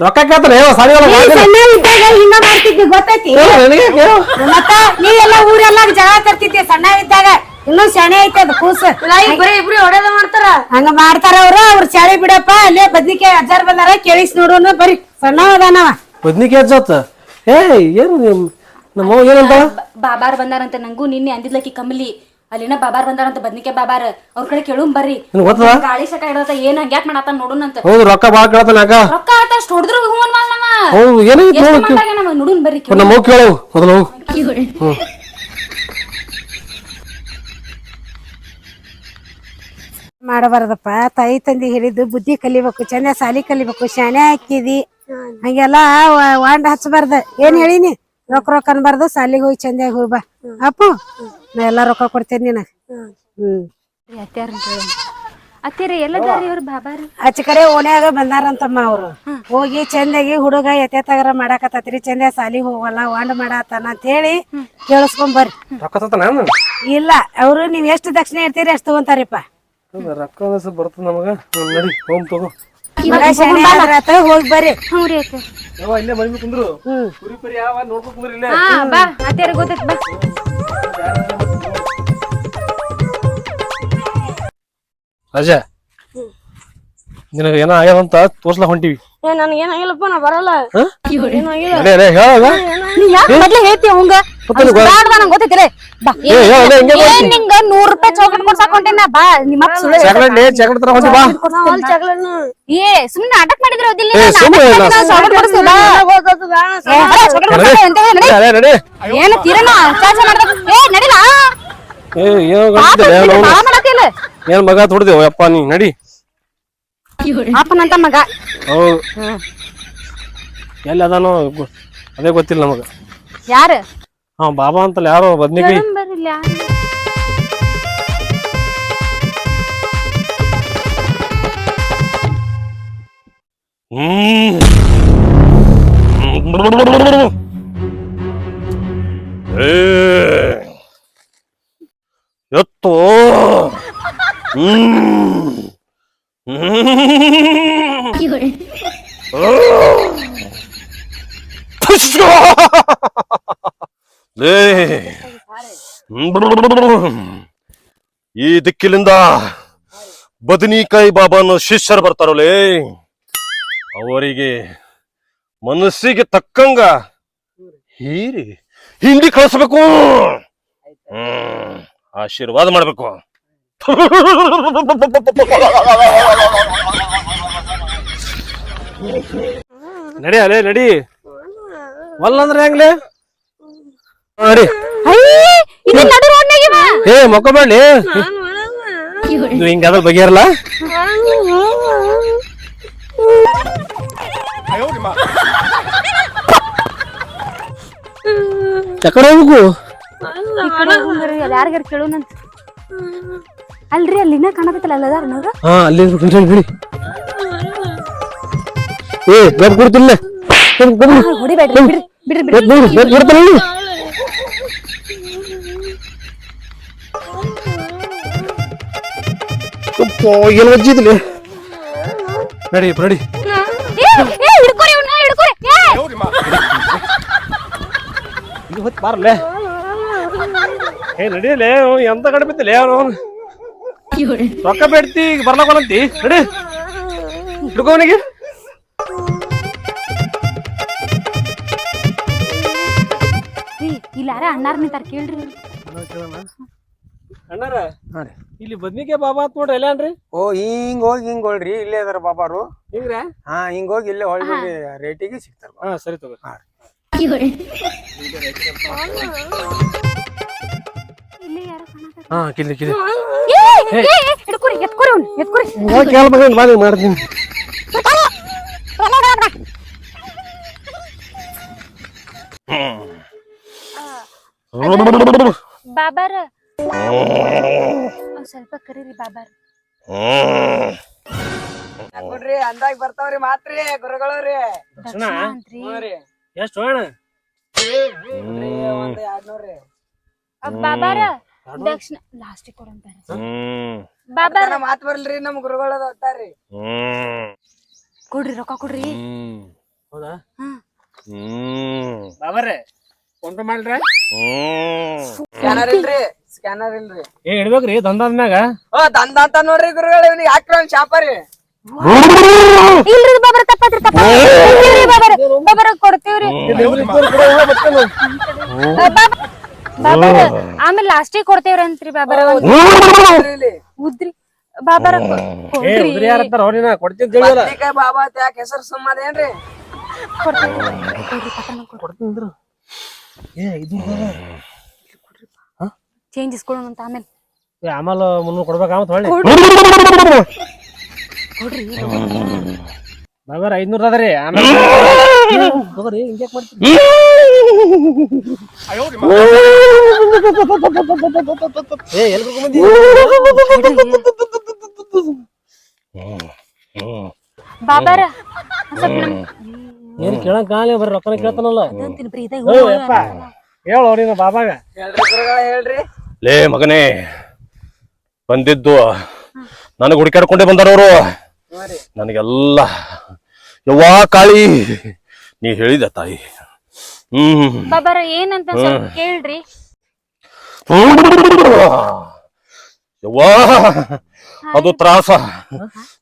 ರೊಕ್ಕ ಹೇಳು ಸಾಲಿ ಸಣ್ಣ ಇದ್ದಾಗ ಹಿಂಗ ಮಾಡ್ತಿದ್ದಿ ಗೊತ್ತೈತಿ? ಮತ್ತ ನೀ ಎಲ್ಲಾ ಊರೆಲ್ಲ ಜಗಳ ತರ್ತಿದ್ದಿ ಸಣ್ಣ ಇದ್ದಾಗ ಇನ್ನೂ ಶಾಣೆ ಐತೆ ಅದು ಕೂಸು. ಬರೀ ಇಬ್ರು ಹೊಡೆದ ಮಾಡ್ತಾರ. ಹಂಗ ಮಾಡ್ತಾರ ಅವ್ರು ಅವ್ರ ಶಾಲೆ ಬಿಡಪ್ಪ ಅಲ್ಲೇ ಬದ್ನಿಕಾಯಿ ಅಜ್ಜಾರ್ ಬಂದಾರ ಕೇಳಿಸ್ ನೋಡೋಣ ಬರೀ ಸಣ್ಣ ಅದಾನವ. ಬದ್ನಿಕಾಯಿ ಹಚ್ಚತ್ತ ಏ ಏನು ನಿಮ್- ನಮ್ಮ ಏನಂತ? ಬಾಬಾರ್ ಬಂದಾರಂತ ನಂಗೂ ನಿನ್ನೆ ಅಂದಿದ್ಲಕಿ ಕಮಲಿ. ಅಲ್ಲಿನ ಬಾಬಾರ್ ಬಂದಾರಂತ ಬದ್ನಿಕೆ ಬಾಬಾರ್ ಅವ್ರ ಕಡೆ ಕೇಳು ಬರ್ರಿ. ನಿನಗ್ ಗೊತ್ತದ? ಗಾಳಿ ಸಕ ಇಡತ್ತ ಏನ್ ಹಂಗ್ಯಾಕ್ ಮಾಡತ್ತ ನೋಡುನಂತ ಹೌದು ರೊಕ್ಕ ಭಾಳ ಕೇಳ್ತಾನೆ ಯಾಕ ರೊಕ್ಕ ಆತ ಅಷ್ಟ್ ಹೊಡೆದ್ರು ಹೂ ಅನ್ವಾಲ್ ನಮ್ಮ ಹೌದು ಏನಾಗಿತ್ತು ಎಷ್ಟು ನೋಡು ಮಂದಾಗ ನೋಡುನ್ ಬರ್ರಿ ನಮ್ಮ ಹೋಗಿ ಕೇಳು ಮೊದಲು ಹೋಗು. ಹ್ಮ್. ಮಾಡಬಾರ್ದಪ್ಪ. ತಾಯಿ ತಂದಿ ಹೇಳಿದ್ದು ಬುದ್ಧಿ ಕಲಿಬೇಕು ಚಂದ ಸಾಲಿ ಕಲಿಬೇಕು ಶಾಣೆ ಹಾಕಿದಿ. ಹಂಗೆಲ್ಲ ವ- ವಾಂಡ್ ಹಚ್ಚಬಾರ್ದ ಏನ್ ಹೇಳಿನಿ? ರೊಕ್ಕ ರೊಕ್ಕ ಅನ್ಬಾರ್ದು ಸಾಲಿಗೆ ಹೋಗಿ ಚಂದಾಗಿ ಹೋಗ್ಬಾ ಅಪ್ಪು ನಾ ಎಲ್ಲಾ ರೊಕ್ಕ ಕೊಡ್ತೇನೆ ನೀನ? ಹ್ಮ್. ಎಲ್ಲ ಎಲ್ಲದಾರಿ ಅವ್ರ ಬಾಬಾರ್ ಆಚೆ ಕಡೆ ಓಣ್ಯಾಗ ಬಂದಾರಂತಮ್ಮ ಅವ್ರು. ಹೋಗಿ ಚಂದಾಗಿ ಹುಡುಗ ಎತ್ತೆತ್ತಾಗರ ಮಾಡಾಕತ್ತತ್ರಿ ಚಂದ ಸಾಲಿ ಹೋಗಲ್ಲ ವಾಂಡ್ ಮಾಡಾತಾನ ಅಂತ ಹೇಳಿ ಕೇಳಿಸ್ಕೊಂಡ್ ಬರ್ರಿ. ರೊಕ್ಕ ತತ್ತ ನಾನು ಇಲ್ಲ ಅವ್ರು ನೀವ್ ಎಷ್ಟು ದಕ್ಷಿಣ ಇರ್ತೀರಿ ಅಷ್ಟು ತಗೊಂತಾರಿಪ್ಪ. ರೊಕ್ಕ ಬರ್ತದ ನಮಗ? ನಡಿ ಹೋಗ್ ತಗೋ. ಮಗ ಶಾಣೆ ಆದ್ರಾತ ಹೋಗಿ ಬರ್ರಿ. ಹ್ಞೂ ರೀ ಅತ್ಯಾರ ಯಾವ ಇಲ್ಲೇ ಮನೆ ಕುಂದ್ರು? ಹ್ಮ್. ಕುರಿ ಪರಿ ಯಾವ ನೋಡ್ಕೊಂಡ್ ಕುಂದ್ರಿ ಇಲ್ಲೇ. ಬಾ ಅತ್ತೆ ಗೊತ್ತೈತ್ ಬಾ. ರಾಜ ನಿನಗ ಏನೋ ಆಗ್ಯದಂತ ತೋರ್ಸ್ಲಾ ಹೊಂಟಿವಿ. ಏ ನನಗೇನಾಗಿಲ್ಲಪ್ಪ ನಾ ಬರಲ್ಲ. ಹ? ಅದೇ. ಅದೇ ನೀ ಯಾಕೆ ಮೊದ್ಲೇ ಹೇಳ್ತಿ ಅವಂಗ? ನಂಗೆ ಗೊತ್ತೈತಿಲ್ಲ ಬಾ. ಏ ಹೇಳ ಹಿಂಗೆ ಏನ್ ನಿಂಗ ನೂರ್ ರೂಪಾಯಿ ಚಾಕ್ಲೇಟ್ ಕೊಡ್ಸಾಕ್ ಹೊಂಟೇನ ಬಾ ನಿಮ್ಮ ಸುಳ್ಳು ಚಾಕ್ಲೇಟ್ ಲೇ ಚಾಕ್ಲೇಟ್ ತರ ಹೊಂಟಿ ಬಾ. ಏ ಸುಮ್ಮನೆ ನಾಟಕ ಮಾಡಿದ್ರೆ ಅದಿಲ್ಲ ಏ, ಇಲ್ಲ. ಚಾಕ್ಲೇಟ್ ಕೊಡಿಸ್ತೀವಿ ಬಾ. ನಡಿ. ನಡಿ. ಏನು ತೀರನ? ಚಾಚ ಮಾಡ್ದ ಏ ನಡಿಲಾ? ಏ ಏನೋ ಗೊತ್ತಿಲ್ಲ ಏನ್ ಮಗ ತೊಡ್ದೇವ ಯಪ್ಪ ನೀ ನಡಿ. ಅಪ್ಪನಂತ ಮಗ. ಹೌದು. ಎಲ್ಲಿ ಅದಾನೋ ಗೊ- ಅದೇ ಗೊತ್ತಿಲ್ಲ ನಮಗ. ಯಾರು? ಹಾ ಬಾಬಾ ಅಂತಲ್ಲ ಯಾರೋ ಬದ್ನಿಕಾಯಿ ಬರಿಲ್ಲ ಹ್ಮ್. ಏ. ಎತ್ತು. ಈ ದಿಕ್ಕಿಲಿಂದ ಬದನಿಕಾಯಿ ಬಾಬಾನ ಶಿಷ್ಯರು ಬರ್ತಾರೋಲೇ ಅವರಿಗೆ ಮನಸ್ಸಿಗೆ ತಕ್ಕಂಗ ಹೀರಿ ಹಿಂದಿ ಕಳಿಸ್ಬೇಕು. ಆಶೀರ್ವಾದ ಮಾಡ್ಬೇಕು. ನಡಿ ಅಲೇ, ನಡಿ. ವಲ್ಲಂದ್ರೆ ಹೆಂಗ್ಲೆ? ನಡಿ. ಏ ಮಕ್ಕೊಬೇಡಿ ಇದು ಹಿಂಗಾದ್ರೆ ಬಗೆಯರಲ್ಲ ಚಕಡೆ ಹೋಗ್ಬೇಕು ಯಾರಿಗಾರ ಕೇಳೋಣಂತ ಅಲ್ರಿ ಅಲ್ಲಿ ಇನ್ನ ಕಾಣಕತ್ತಲ್ಲ ಅಲ್ಲದಾರ ನೋಡ್ರ ಹಾ ಅಲ್ಲಿ ಕುಂತ್ಕೊಳ್ಳಿ ಬಿಡಿ ಏ ಬೆಡ್ ಕೊಡ್ತಿಲ್ಲ ಹೊಡಿಬೇಡ್ರಿ ಬಿಡ್ರಿ ಬಿಡ್ರಿ ಬಿಡ್ರಿ ಬೆಡ್ ಕೊಡ್ತಾನೆ ಏನು ವಜ್ಜಿದ್ಲಿ ನಡಿ ನಡಿ ಏ ಏ ಹಿಡ್ಕೊರಿ ಇವ್ನ ಹಿಡ್ಕೊರಿ ಏ ಇದು ಹೊತ್ತು ಬಾರಲ್ಲೇ ಏ ನಡಿಯಲೇ ಎಂತ ಕಡೆ ಬಿತ್ತಲೇ ಅವನು ರೊಕ್ಕ ಬೇಡ್ತಿ ಈಗ ಬರ್ಲಕೊಂತಿ ನಡಿ. ಹಿಡ್ಕೋವನಿಗೆ ರೀ ಇಲ್ಲಿ ಯಾರ ಅಣ್ಣಾರ್ ನಿಂತಾರ ಕೇಳ್ರಿ. ಅಣ್ಣಾರ? ಇಲ್ಲಿ ಬದ್ನಿಕಾಯಿ ಬಾಬಾ ಅಂತ ನೋಡ್ರಿ ಎಲ್ಲಾನ್ರಿ ಓ ಹಿಂಗ್ ಹೋಗಿ ಹಿಂಗ್ ಹೊಳ್ರಿ. ಇಲ್ಲೇ ಅದಾರ ಬಾಬಾರು. ಹಿಂಗ್ರ? ಹಾ ಹಿಂಗ್ ಹೋಗಿ ಇಲ್ಲೇ ಹೊಳ್ಳಿ ರೇಟಿಗೆ ಸಿಗ್ತಾರ. ಹಾ ಸರಿ ತಗೋ ಹಾ ಹಾ ಕಿಲ್ಲಿ ಕಿಲ್ಲಿ. ಏ ಏ ಏ, ಹಿಡ್ಕೊರಿ ಎತ್ಕೊರಿ ಅವ್ನ ಎತ್ಕೊರಿ ಕೇಳ ಮಗ ಮಾಡಿ ಮಾಡ್ತೀನಿ. ಬಾಬಾರ. ಸ್ವಲ್ಪ ಕರೀರಿ ಬಾಬಾರ. ನೋಡ್ರಿ ಅಂದಾಗ ಬರ್ತಾವ್ರಿ ಮಾತ್ರಿ ಗುರುಗಳವ್ರಿ. ಎಷ್ಟು ಬಾಬಾರ ದಕ್ಷಿಣ ಲಾಸ್ಟಿಗೆ ಬಾಬಾ. ಬಾಬಾರ ಮಾತ್ ಬರ್ಲ್ರಿ ನಮ್ ಗುರುಗಳದ ಹ್ಮ್. ಕೊಡ್ರಿ ರೊಕ್ಕ ಕೊಡ್ರಿ. ಹೌದಾ? ಹ್ಮ್. ಬಾಬಾರೆ ಫೋನ್ ಪೇ ಮಾಡ್ರಿ. ಹ್ಮ್. ಸ್ಕ್ಯಾನರ್ ಇಲ್ರಿ ಸ್ಕ್ಯಾನರ್ ಇಲ್ರಿ. ಏ ಇಡ್ಬೇಕ್ರಿ ದಂದಾದ ಮ್ಯಾಗ ಓ ದಂದ ಅಂತ ನೋಡ್ರಿ ಗುರುಗಳು ಇವ್ನಿಗೆ ಹಾಕ್ರಿ ಒಂದ್ ಶಾಪರಿ ಇಲ್ರಿ ಬಾಬರ ತಪ್ಪತ್ರಿ ತಪ್ಪ ಬಾಬರ ಬಾಬರ ಕೊಡ್ತೀವ್ರಿ. ಬಾಬರ ಆಮೇಲೆ ಲಾಸ್ಟಿಗೆ ಕೊಡ್ತೇವ್ರಿ ಅಂತ್ರಿ ಬಾಬಾರ ಒಂದ್ ಉದ್ರಿ ಬಾಬಾರ ಬದ್ನಿಕಾಯಿ ಬಾಬಾ ಅಂತ ಯಾಕೆ ಹೆಸರು ಸುಮ್ಮದೇನ್ರಿ? ಕೊಡ್ತೀನಿ ಏ ಇದು ಚೇಂಜ್ ಇಸ್ಕೊಳ್ಳೋಣ ಅಂತ ಆಮೇಲೆ. ಆಮೇಲೆ ಮುನ್ನೂರು ಕೊಡ್ಬೇಕಾಮತ್ ಹೊಳ್ಳಿ ಬಾಬಾರ ಐದ್ನೂರ ಅದ್ರಿ ಆಮೇಲೆ ತಗೋರಿ ಹಿಂಗ್ಯಾಕ್ ಮಾಡ್ತೀರಿ. ಬಾಬಾರ ಸ್ವಲ್ಪ ನಮ್ ಏನ್ ಕೇಳಂಗ್ ಕಾಲೇ ಬರ್ರಿ ರೊಕ್ಕನ ಕೇಳ್ತಾನಲ್ಲ. ಅಂತೀನಿ ಪ್ರೀತ ಹೇಳು ನೀನು ಬಾಬಾಗ. ಹೇಳ್ರಿ ಲೇ ಮಗನೇ ಬಂದಿದ್ದು ನನಗೆ ಹುಡುಕಾಡ್ಕೊಂಡೇ ಬಂದಾರವ್ರು. ನನಗೆಲ್ಲ ಯವ್ವಾ ಕಾಳಿ ನೀ ಹೇಳಿದ ತಾಯಿ? ಹ್ಮ್. ಬಾಬಾರ ಏನಂತ ಸ್ವಲ್ಪ ಕೇಳ್ರಿ. ಯವ್ವಾ ಅದು ತ್ರಾಸ.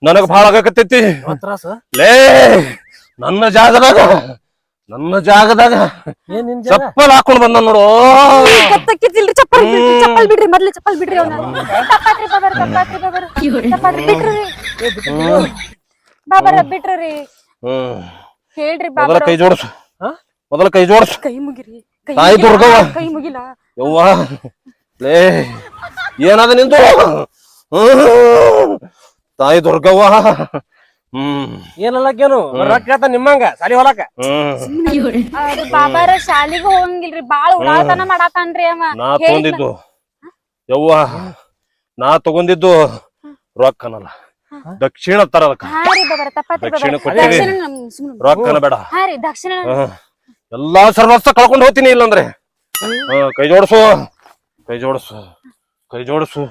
ನನಗ ಭಾಳ ಆಗಕತ್ತೈತಿ. ತ್ರಾಸ? ಲೇ ನನ್ನ ಜಾಗದಾಗ ನನ್ನ ಜಾಗದಾಗ ಏನ್ ನಿನ್ ಜಾಗ? ಚಪ್ಪಲ್ ಹಾಕೊಂಡ್ ಬಂದ ನೋಡು. ಗೊತ್ತಾಕಿದ್ದಿಲ್ರಿ ಚಪ್ಪಲ್ ಬಿಡ್ರಿ ಚಪ್ಪಲ್ ಬಿಡ್ರಿ ಮೊದ್ಲು ಚಪ್ಪಲ್ ಬಿಡ್ರಿ ಅವ್ನ. ತಪ್ಪಾತ್ರಿ ಬಾಬಾರ ತಪ್ಪಾತ್ರಿ ಬಾಬಾರ. ತಪ್ಪಾತ್ರಿ ಬಿಟ್ರಿ ಬಾಬಾರ ಬಿಟ್ರಿ ಹ್ಮ್. ಬಾಬಾರ ಕೈ ಜೋಡಿಸು. ಹಾ? ಮೊದಲ ಕೈ ಜೋಡಿಸ್ ಕೈ ಮುಗಿರಿ. ಕೈ ತಾಯಿ ಮುಗಿಲ, ದುರ್ಗವ್ವ. ಕೈ ಮುಗಿಲ? ಯವ್ವ. ಲೇ. ಏನಾದ ನಿಂತು ಹ್ಮ್. ತಾಯಿ ದುರ್ಗವ್ವ. ಹ್ಮ್. ಏನಲ್ಲಕ್ಕೇನು ರೊಕ್ಕ ನಿಮ್ಮಂಗ ಸಾಲಿ ಹೊಲಕ ಹ್ಮ್. ಅದು ಬಾಬಾರ ಶಾಲಿಗೆ ಹೋಗಂಗಿಲ್ರಿ ಬಾಳ ಉಡಾತನ ಮಾಡಾತಾನ್ರಿ ಅವ. ನಾ ತಗೊಂಡಿದ್ದು. ಯವ್ವ. ನಾ ತಗೊಂಡಿದ್ದು ರೊಕ್ಕನಲ್ಲ. ದಕ್ಷಿಣ ತರ ಅದಕ್ಕ ಹಾ ರೀ ಬಾಬಾರ ತಪ್ಪಾತ್ರಿ ದಕ್ಷಿಣ ಬಾಬಾರ. ಕೊಟ್ಟಿವಿ. ದಕ್ಷಿಣ ನಮ್ ಸುಮ್ನೆ. ರೊಕ್ಕನ ಬೇಡ. ಹಾ ರೀ ದಕ್ಷಿಣ ಹ್ಮ್. ಎಲ್ಲಾ ಸರ್ವಸ್ತ ಕಳ್ಕೊಂಡು ಹೋಗ್ತೀನಿ ಇಲ್ಲಂದ್ರೆ. ಹಾ, ಕೈ ಜೋಡಿಸು. ಕೈ ಜೋಡಿಸು. ಕೈ ಜೋಡಿಸು.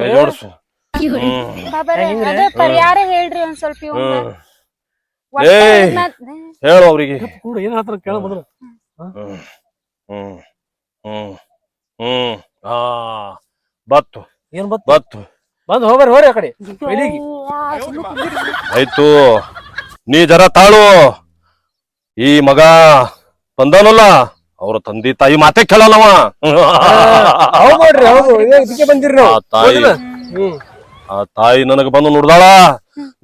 ಕೈ ಜೋಡಿಸು. ಪರಿಹಾರ ಹೇಳ್ರಿ ಒಂದ್ ಸ್ವಲ್ಪ ಹೇಳು ಅವ್ರಿಗೆ. ಏನ್ ಹೇಳ್ತಾರ ಕೇಳ ಮೊದಲು ಹ್ಮ್ ಹ್ಮ್ ಹ್ಮ್ ಹ್ಮ್. ಹಾ ಬತ್ತು. ಏನ್ ಬತ್ ಬತ್ತು. ಬಂದು ಹೋಗ್ರಿ ಹೋರಿ ಆ ಕಡೆ. ಆಯ್ತು. ನೀ ಜರ ತಾಳು. ಈ ಮಗ ಬಂದಾನಲ್ಲ ಅವ್ರ ತಂದೆ ತಾಯಿ ಮಾತೆ ಕೇಳಲ್ಲವ ಹೌದ್ ನೋಡ್ರಿ ಹೌದು ಇದೇ ಇದಕ್ಕೆ ಬಂದಿರಿ ಆ ತಾಯಿ ಹೌದಿಲ್ಲ? ಹ್ಮ್ ಆ ತಾಯಿ ನನಗ ಬಂದು ನೋಡ್ದಾಳ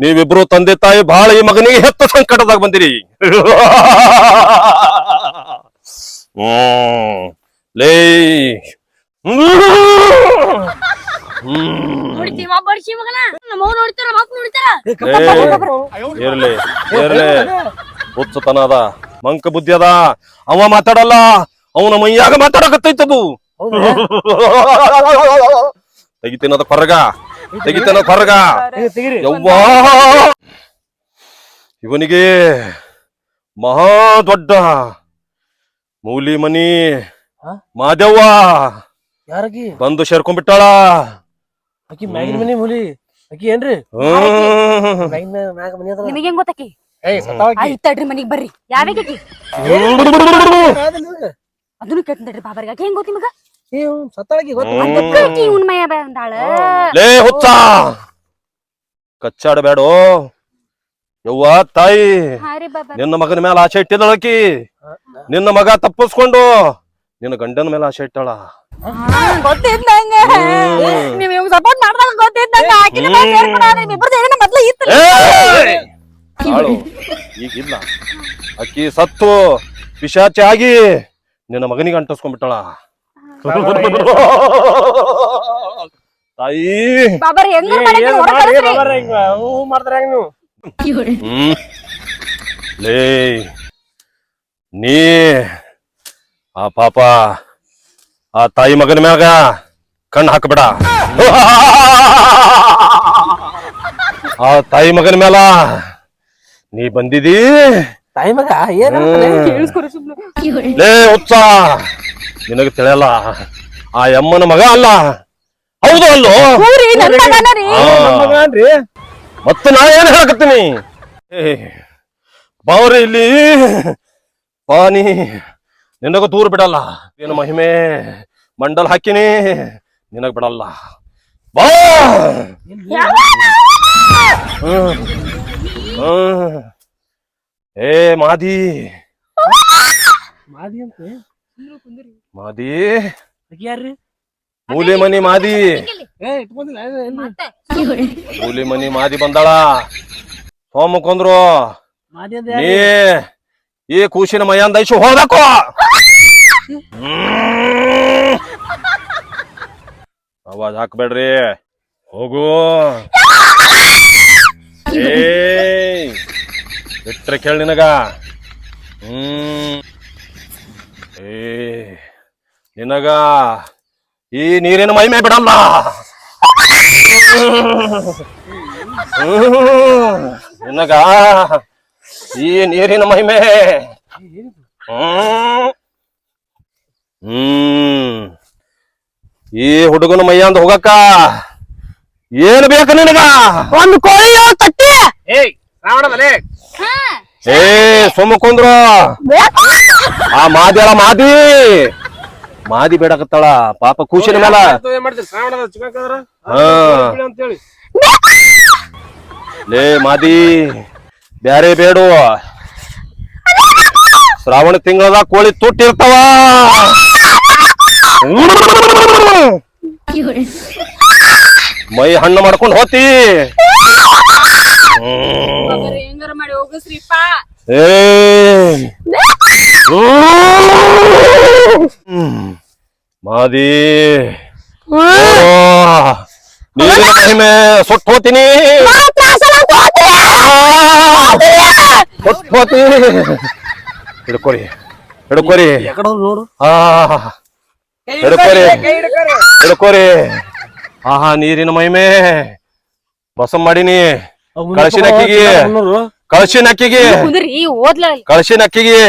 ನೀವಿಬ್ರು ತಂದೆ ತಾಯಿ ಬಹಳ ಈ ಮಗನಿಗೆ ಹೆತ್ತ ಸಂಕಟದಾಗ ಬಂದಿರಿ ಹ್ಮ್ ಲೇ ಹ್ಮ್ ನೋಡ್ತೀವ ಬಡ್ಸಿ ಮಗನ ನಮ್ಮವ್ ನೋಡ್ತಾರ ಮಕ್ ನೋಡ್ತಾರ ಏ, ಕಪ್ಪ ಏ. ಬಾಬು, ಬಾಬು. ಇರ್ಲಿ ಇರ್ಲಿ ಹುಚ್ಚತನ ಅದ ಮಂಕ ಬುದ್ಧಿ ಅದ ಅವ ಮಾತಾಡಲ್ಲ ಅವನ ಮೈಯಾಗ ಮಾತಾಡಕತ್ತೈತದು. ತೆಗಿತೇನದ ಕೊರಗ ತೆಗೀರಿ ಯವ್ವಾ! ಇವನಿಗೆ ಮಹಾ ದೊಡ್ಡ ಮೂಲಿ ಮನಿ? ಮಾದೇವ್ವ. ಯಾರಕಿ? ಬಂದು ಸೇರ್ಕೊಂಡ್ಬಿಟ್ಟಾಳ. ಅಕ್ಕಿ ಮ್ಯಾಗಿನ ಮನಿ ಮೂಲಿ. ಅಕ್ಕಿ ಏನ್ರಿ? ಮ್ಯಾಗ ಮನಿ ಅದ. ಹೆಂಗ್ ಗೊತ್ತಾಕಿ? ಆಯ್ತ್ ತಡ್ರಿ ಮನಿಗ್ ಬರ್ರಿ. ಯಾವಾಗಿ ಅದನ್ನು ಕೇಳ್ತಿದ್ರಿ ಬಾಬಾರಿಗೆ ಆಕಿ ಹೆಂಗ್ ಗೊತ್ತಿ ಮಗ ಗೊತ್ತ ಲೇ ಹುಚ್ಚ! ಕಚ್ಚಾಡಬೇಡ. ಯವ್ವ ತಾಯಿ ನಿನ್ನ ಮಗನ ಮೇಲೆ ಆಸೆ ಇಟ್ಟಿದಳಕಿ ನಿನ್ನ ಮಗ ತಪ್ಪಿಸ್ಕೊಂಡು ನಿನ್ನ ಗಂಡನ ಮೇಲೆ ಆಶೆ ಇಟ್ಟಾಳ. ಗೊತ್ತಿದ್ದಂಗೆ ನೀವ್ ಸಪೋರ್ಟ್ ಮಾಡ್ದಾಗ ಗೊತ್ತಿದ್ದಂಗೆ ಆಕಿನ ಮೇಲೆ ಏನೇನೋ ಮೊದ್ಲು ಇತ್ತು ತಾಳು. ಈಗಿಲ್ಲ. ಅಕ್ಕಿ ಸತ್ತು. ಪಿಶಾಚಿ ಆಗಿ ನಿನ್ನ ಮಗನಿಗೆ ಅಂಟಿಸ್ಕೊಂಡ್ಬಿಟ್ಟಳ. ತಾಯಿ. ಬಾಬಾರ್ ಹೆಂಗ್ ಮಾಡ್ತಾರ ಹೆಂಗ್ ನೀವು? ಹ್ಮ್. ಲೇ. ನೀ ಆ ಪಾಪ ಆ ತಾಯಿ ಮಗನ ಮ್ಯಾಗ ಕಣ್ಣು ಹಾಕಬೇಡ. ಆ ತಾಯಿ ಮಗನ ಮ್ಯಾಲ ನೀ ಬಂದಿದಿ? ತಾಯಿ ಮಗ ಏನ್ ಲೇ ಹುಚ್ಚ ನಿನಗೆ ತಿಳಿಯಲ್ಲ ಆ ಯಮ್ಮನ ಮಗ ಅಲ್ಲ. ಹೌದು ಅಲ್ಲೋ? ಮತ್ತೆ ನಾ ಏನ್ ಹೇಳಕತ್ತೀನಿ? ಬಾವ್ರಿ ಇಲ್ಲಿ. ಪಾನಿ ನಿನಗ ದೂರ ಬಿಡಲ್ಲ. ಏನು ಮಹಿಮೆ ಮಂಡಲ್ ಹಾಕಿನಿ. ನಿನಗ ಬಿಡಲ್ಲ. ಬಾ! ಹ್ಮ್. ಏ ಮಾದಿ. ಮಾದಿ ಅಂತ? ಮಾದಿ. ಯಾರ್ರಿ? ಮೂಲೆ ಮನಿ ಮಾದಿ. ಏ ಇಟ್ಕೊಂಡಿಲ್ಲ ಏ? ಮೂಲೆ ಮನಿ ಮಾದಿ ಬಂದಾಳ. ಮಾದಿ ಅಂದ್ರೆ ಏ ಈ ಕೂಸಿನ ಮೈಯಂದ ಐಶು ಹೋಗ್ಬೇಕು. ಅವಾಜ್ ಹಾಕ್ಬೇಡ್ರಿ. ಹೋಗು. ಏ. ಬಿಟ್ರೆ ಕೇಳ ನಿನಗ. ಹ್ಮ್. ಏ ನಿನಗ ಈ ನೀರಿನ ಮೈಮೆ ಬಿಡಲ್ಲ. ನಿನಗ ಈ ನೀರಿನ ಮಹಿಮೆ. ಹ್ಮ್. ಈ ಹುಡುಗನ ಮೈಯಾಂದ ಹೋಗಕ್ಕ ಏನು ಬೇಕು ನಿನಗ? ಒಂದು ಕೋಳಿ ತಟ್ಟಿ. ಏಯ್ ರಾವಣ ಮಲೆ ಏ ಸುಮ್ಮ ಕುಂದ್ರು ಆ ಮಾದಿಯಳ ಮಾದಿ. ಮಾದಿ ಬೇಡಕತ್ತಾಳ. ಪಾಪ ಖುಷಿ ಮೇಲ ಲೇ ಮಾದಿ. ಬ್ಯಾರೆ ಬೇಡು. ಶ್ರಾವಣ ತಿಂಗಳದಾಗ ಕೋಳಿ ತುಟ್ಟಿರ್ತಾವ ಮೈ ಹಣ್ಣು ಮಾಡ್ಕೊಂಡು ಹೋತಿ. ಹೆಂಗಾರ ಮಾಡಿ ಹೋಗಸ್ರಿಪ್ಪ ಏ. ಹ್ಮ್. ಮಾದಿ. ನೀರಿನ ಮಹಿಮೆ ಸುಟ್ಟು ಹೋತೀನಿ. ಹಿಡ್ಕೊರಿ ಹಿಡ್ಕೊರಿ ಎಕಡೆ ನೋಡು ಹಿಡ್ಕೊರಿ ಹಿಡ್ಕೊರಿ ಆಹಾ ನೀರಿನ ಮಹಿಮೆ. ಬಸಂ ಮಾಡೀನಿ. ಕಳ್ಸಿನ ಅಕ್ಕಿಗೆ. ಕಳಶಿನ ಅಕ್ಕಿಗೆ. ಕಳಶಿನ ಓದ್ಲ ಕಳ್ಸಿನ ಅಕ್ಕಿಗೆ.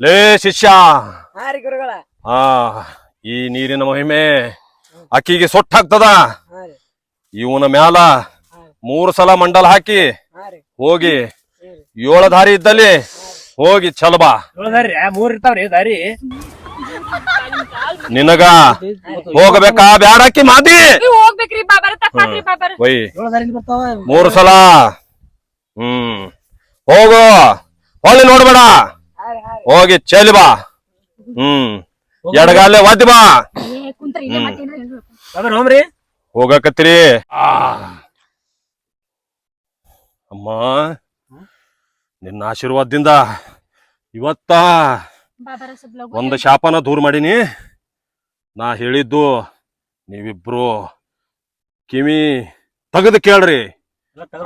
ಲೇ ಶಿಷ್ಯ. ಹಾ ಈ ನೀರಿನ ಮಹಿಮೆ ಅಕ್ಕಿಗೆ ಸೊಟ್ಟ ಹಾಕ್ತದ ಇವನ ಮ್ಯಾಲ ಮೂರು ಸಲ ಮಂಡಲ ಹಾಕಿ ಹೋಗಿ ಏಳು ದಾರಿ ಇದ್ದಲ್ಲಿ ಹೋಗಿ ಚಲಬಾ. ಮೂರ್ ಇರ್ತಾವ್ರಿ ದಾರಿ. ನಿನಗ ಹೋಗಬೇಕಾ? ಬ್ಯಾಡಕ್ಕಿ ಮಾದಿ. ಹೋಗ್ಬೇಕ್ರಿ ಬಾಬಾರ ತಪ್ಪಾತ್ರಿ ಬಾಬಾರ ಮೂರು ಸಲ. ಹ್ಮ್. ಹೋಗು. ಹೊಳ್ಳಿ ನೋಡ್ಬೇಡ. ಹೋಗಿ ಚೆಲ್ಲಿ ಬಾ. ಹ್ಮ್. ಎಡಗಾಲೆ ಒದ್ದಿ ಬಾ. ಏ ಹೋಗಕತ್ರಿ ಅಮ್ಮ ನಿನ್ನ ಆಶೀರ್ವಾದದಿಂದ ಇವತ್ತ ಒಂದು ಶಾಪನ ದೂರ ಮಾಡೀನಿ. ನಾ ಹೇಳಿದ್ದು ನೀವಿಬ್ರು ಕಿವಿ ತೆಗೆದು ಕೇಳ್ರಿ.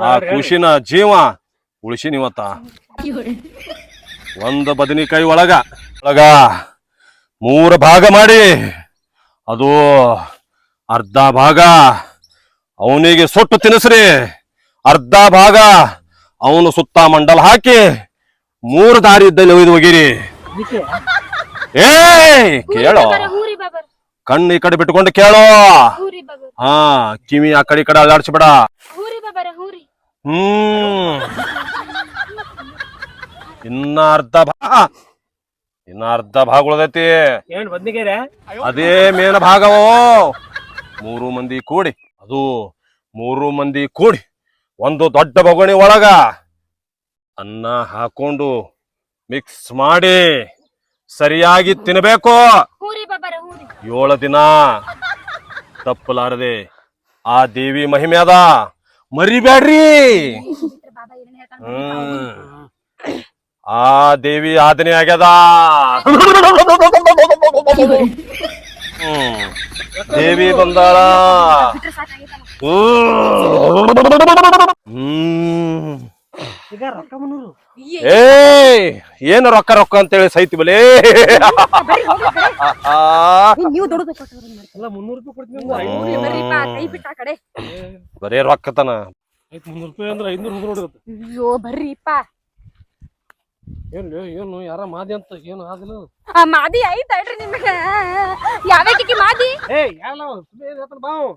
ಆ ಖುಷಿನ ಜೀವ ಉಳಿಸಿನ ಇವತ್ತ ಒಂದು ಬದನಿಕಾಯಿ ಒಳಗ ಒಳಗ ಮೂರು ಭಾಗ ಮಾಡಿ. ಅದು ಅರ್ಧ ಭಾಗ ಅವನಿಗೆ ಸುಟ್ಟು ತಿನ್ನಿಸ್ರಿ. ಅರ್ಧ ಭಾಗ ಅವನು ಸುತ್ತ ಮಂಡಲ ಹಾಕಿ ಮೂರು ದಾರಿ ಇದ್ದಲ್ಲಿ ಒಯ್ದು ಹೋಗಿರಿ ಏ ಕೇಳೋ? ಬಾಬಾರ ಹೂರಿ ಬಾಬಾರ ಕಣ್ಣು ಈ ಕಡೆ ಬಿಟ್ಕೊಂಡು ಕೇಳೋ? ಹೂರಿ ಬಾಬಾರ ಹಾ ಕಿವಿ ಆ ಕಡೆ ಈ ಕಡೆ ಅಲ್ಲಾಡ್ಸ್ಬೇಡ. ಹೂರಿ ಬಾಬಾರ ಹ್ಮ್. ಇನ್ನ ಅರ್ಧ ಭಾಗ ಇನ್ನ ಅರ್ಧ ಭಾಗ ಉಳ್ದೈತಿ. ಅದೇ ಮೇನ ಭಾಗವೋ. ಮೂರು ಮಂದಿ ಕೂಡಿ ಅದು ಮೂರು ಮಂದಿ ಕೂಡಿ ಒಂದು ದೊಡ್ಡ ಬೊಗಣಿ ಒಳಗ ಅನ್ನ ಹಾಕೊಂಡು ಮಿಕ್ಸ್ ಮಾಡಿ ಸರಿಯಾಗಿ ತಿನ್ನಬೇಕು ಏಳು ದಿನ ತಪ್ಪಲಾರದೆ ಆ ದೇವಿ ಮಹಿಮೆ ಅದ. ಮರಿಬೇಡ್ರಿ. ಹ್ಮ್. ಆ ದೇವಿ ಆದನೆ ಆಗ್ಯದ. ಹ್ಮ್. ದೇವಿ ಬಂದಾಳ. ಹ್ಮ್. ಈಗ ರೊಕ್ಕ ಮುನ್ನೂರು. ಏ ಏನು ರೊಕ್ಕ ರೊಕ್ಕ ಅಂತೇಳಿ ಸೈತಿ ಬಲೇ. ನೀವು ಎಲ್ಲ ಮುನ್ನೂರು ರೂಪಾಯಿ ಕೊಡ್ತೀನಿ ಹೂರಿ ಬರ್ರಿಪ್ಪ ಕೈ ಬಿಟ್ಟ ಆ ಕಡೆ. ಬರೇ ರೊಕ್ಕತನ. ಐತ್ ಮುನ್ನೂರು ರೂಪಾಯಿ ಅಂದ್ರೆ ಐನೂರು ಹುಡುಗ ಅಯ್ಯೋ ಬರ್ರಿಪ್ಪ ಏನ್ ಏನು ಯಾರ ಮಾದಿ ಅಂತ ಏನು ಆದಿಲ್ಲ ಆ ಮಾದಿ ನಿಮ್ಗ? ಯಾವ್ಯಾಕಿಕಿ ಮಾದಿ? ಏ ಯಾರ ಬಾವು